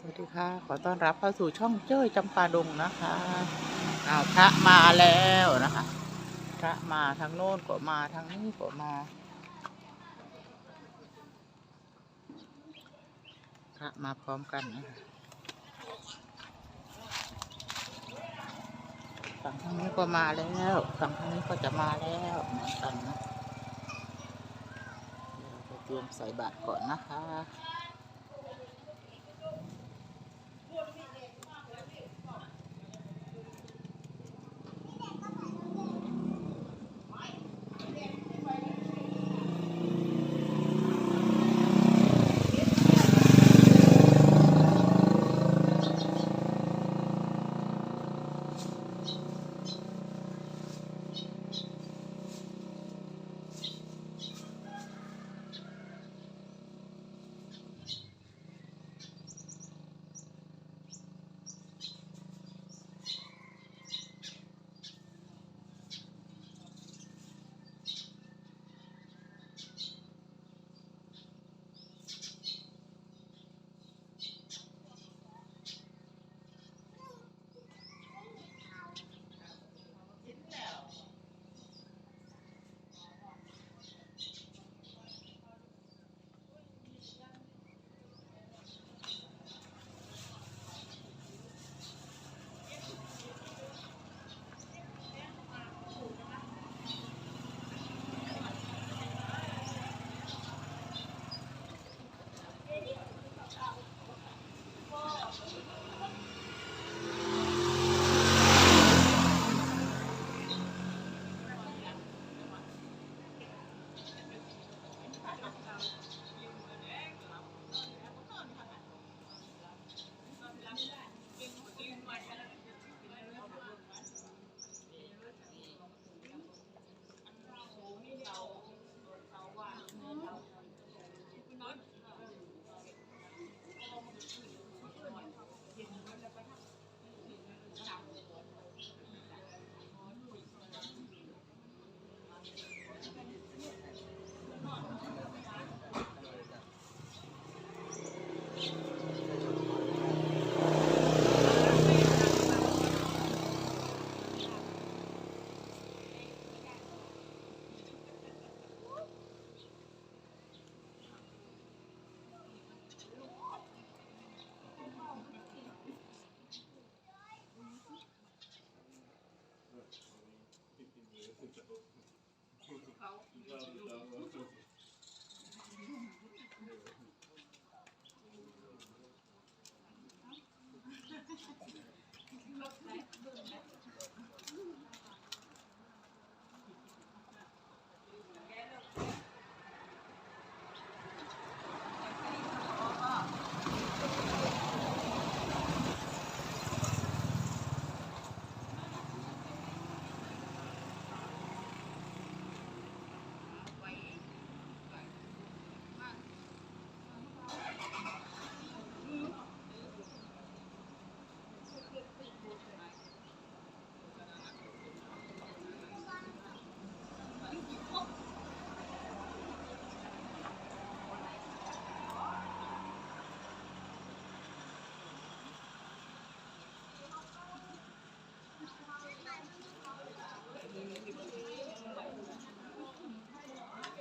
สวัสดีค่ะ ขอต้อนรับเข้าสู่ช่องเจ้ยจำปาดงนะคะอ้าวพระมาแล้วนะคะพระมาทางโน้นก็มาทางนี้ก็มาพระมาพร้อมกันนะคะฝั่งทางนี้ก็มาแล้วฝั่งทางนี้ก็จะมาแล้วเหมือนกันนะเดี๋ยวเราจะเตรียมใส่บาตรก่อนนะคะ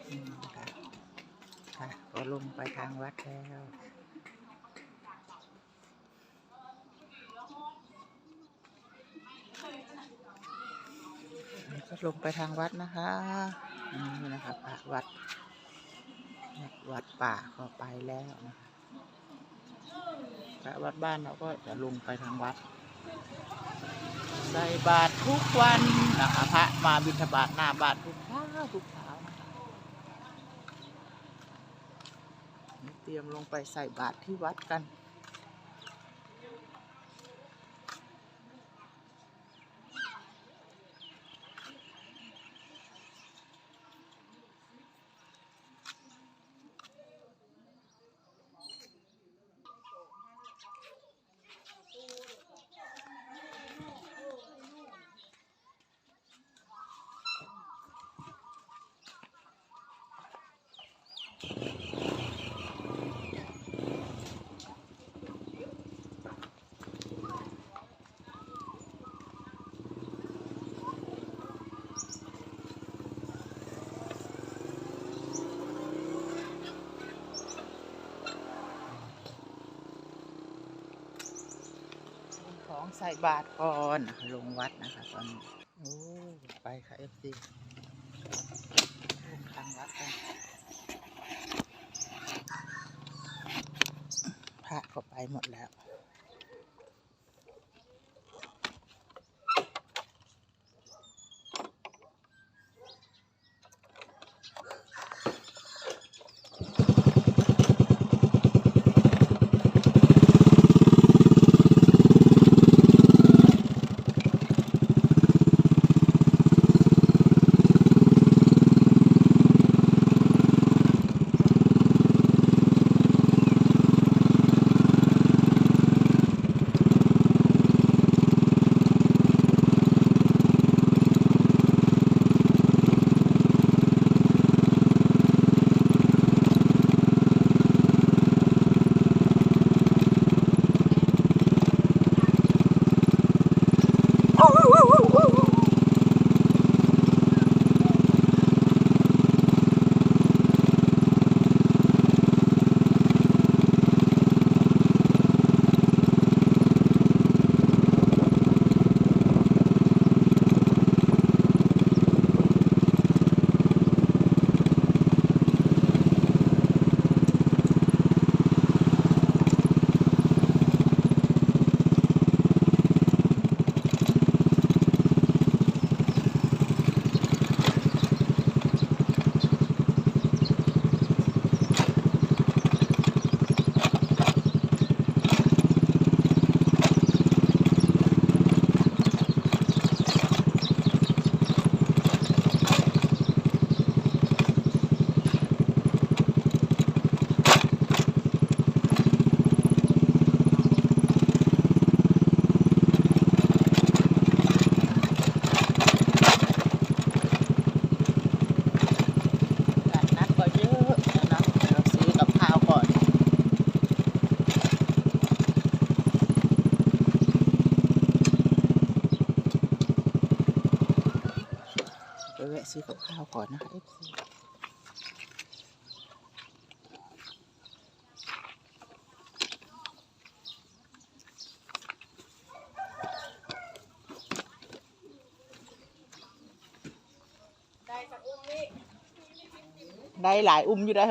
อืมค่ะค่ะก็ลงไปทางวัดแล้วนี่ก็ลงไปทางวัดนะคะนี่นะคะพระวัด วัดป่าก็ไปแล้วนะคะพระวัดบ้านเราก็จะลงไปทางวัด ใส่บาตรทุกวันนะคะพระมาบิณฑบาตหน้าบาตรทุกเช้าทุกเช้านะคะ เตรียมลงไปใส่บาตรที่วัดกัน ของใส่บาตรก่อนลงวัดนะคะตอนนี้โอ้ไปค่ะเอฟซีลงทางวัดกันพระก็ไปหมดแล้ว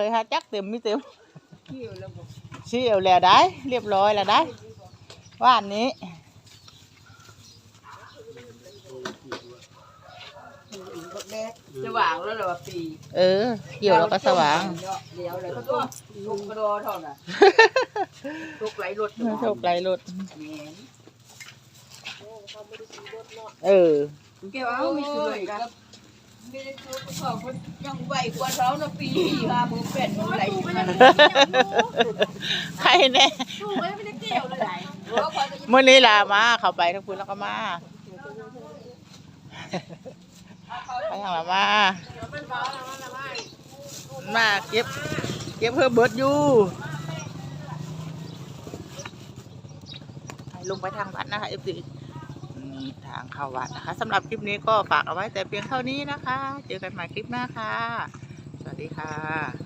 ยฮะจักเต็มไม่เต็มชี้เอาแล้วได้เรียบร้อยแล้วได้ว่านนี้ สว่างแล้วเหรอวะปีเออ เกี่ยวแล้วก็สว่างเดี๋ยวเลยก็ต้องลุกกระโดดเท่าน่ะลุกไหลรถโชคไรรถแหมเออแกว่าเอามีสวยกันไม่ได้ซื้อเขาเขายังไหวกว่าเขานะปีห้าหมื่นแปดหมื่นไหลขึ้นมาใครแน่ถูกไหมไม่ได้เกี่ยวเลยไหลเมื่อนี้ลามาเข้าไปทั้งคุณแล้วก็มา ไปทางละมามาเก็บ เก็บเพื่อเบิดอยู่ให้ลงไปทางวัดนะคะเอฟซีนี่ทางเข้าวัดนะคะสำหรับคลิปนี้ก็ฝากเอาไว้แต่เพียงเท่านี้นะคะ เจอกันใหม่คลิปหน้าค่ะ สวัสดีค่ะ